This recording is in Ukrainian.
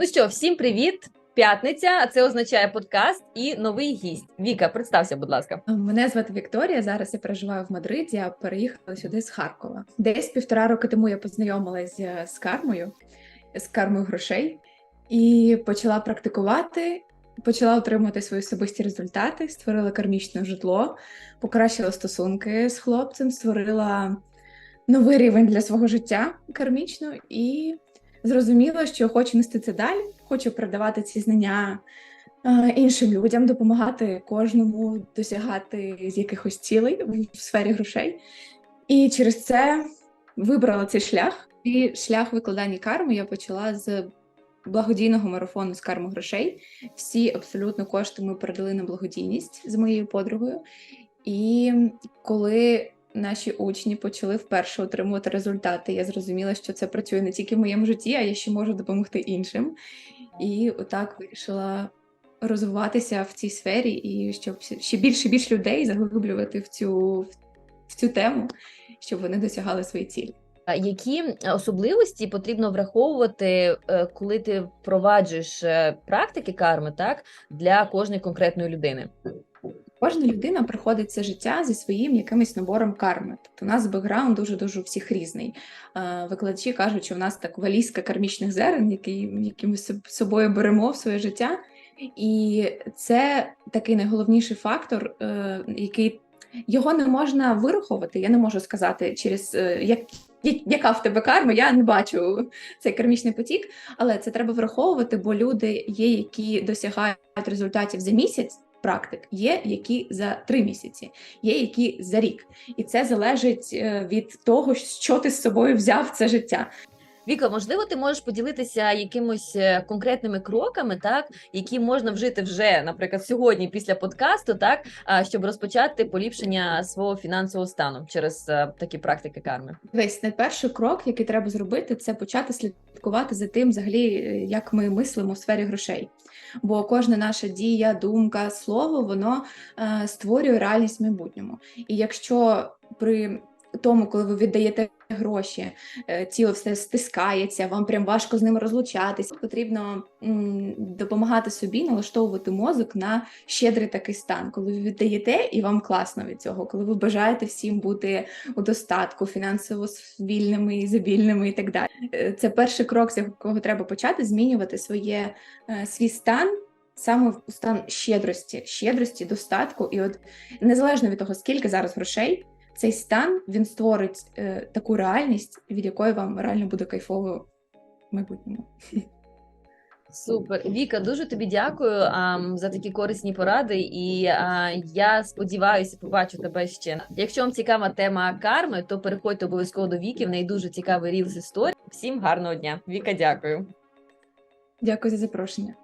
Ну що, всім привіт! П'ятниця, а це означає подкаст і новий гість. Віка, представся, будь ласка. Мене звати Вікторія. Зараз я проживаю в Мадриді. а переїхала сюди з Харкова. Десь півтора роки тому я познайомилася з кармою, з кармою грошей, і почала практикувати. Почала отримувати свої особисті результати, створила кармічне житло, покращила стосунки з хлопцем, створила новий рівень для свого життя кармічно і зрозуміла, що хочу нести це далі, хочу передавати ці знання е, іншим людям, допомагати кожному досягати якихось цілей в сфері грошей. І через це вибрала цей шлях. І шлях викладання карми я почала з благодійного марафону з карми грошей. Всі абсолютно кошти ми передали на благодійність з моєю подругою. І коли наші учні почали вперше отримувати результати, я зрозуміла, що це працює не тільки в моєму житті, а я ще можу допомогти іншим. І отак вирішила розвиватися в цій сфері, і щоб ще більше і людей заглиблювати в цю, в цю тему, щоб вони досягали свої цілі. Які особливості потрібно враховувати, е, коли ти впроваджуєш е, практики карми, так для кожної конкретної людини? Кожна людина приходить це життя зі своїм якимось набором карми. Тобто у нас бекграунд дуже дуже у всіх різний. Викладачі кажуть, що в нас так валізка кармічних зерен, які, які ми з собою беремо в своє життя. І це такий найголовніший фактор, е, який його не можна вираховувати. Я не можу сказати, через е, як, яка в тебе карма, я не бачу цей кармічний потік, але це треба враховувати, бо люди є, які досягають результатів за місяць. Практик є, які за три місяці, є які за рік, і це залежить е, від того, що ти з собою взяв це життя. Віка, можливо, ти можеш поділитися якимось е, конкретними кроками, так які можна вжити вже, наприклад, сьогодні після подкасту, так щоб розпочати поліпшення свого фінансового стану через е, такі практики карми. Весь найперший крок, який треба зробити, це почати слідкувати за тим, взагалі, е, як ми мислимо в сфері грошей. Бо кожна наша дія, думка, слово, воно створює реальність в майбутньому. І якщо при тому, коли ви віддаєте гроші, е, тіло все стискається, вам прям важко з ним розлучатись. Потрібно допомагати собі налаштовувати мозок на щедрий такий стан, коли ви віддаєте і вам класно від цього, коли ви бажаєте всім бути у достатку, фінансово вільними, ізобільними і так далі. Е, Це перший крок, з якого треба почати змінювати своє е, свій стан. Саме в стан щедрості, щедрості, достатку, і от незалежно від того, скільки зараз грошей, цей стан він створить е, таку реальність, від якої вам реально буде кайфово в майбутньому. Супер, Віка, дуже тобі дякую а, за такі корисні поради. І а, я сподіваюся, побачу тебе ще. Якщо вам цікава тема карми, то переходьте обов'язково до Віки. В неї дуже цікавий рілс історії. Всім гарного дня. Віка, дякую. Дякую за запрошення.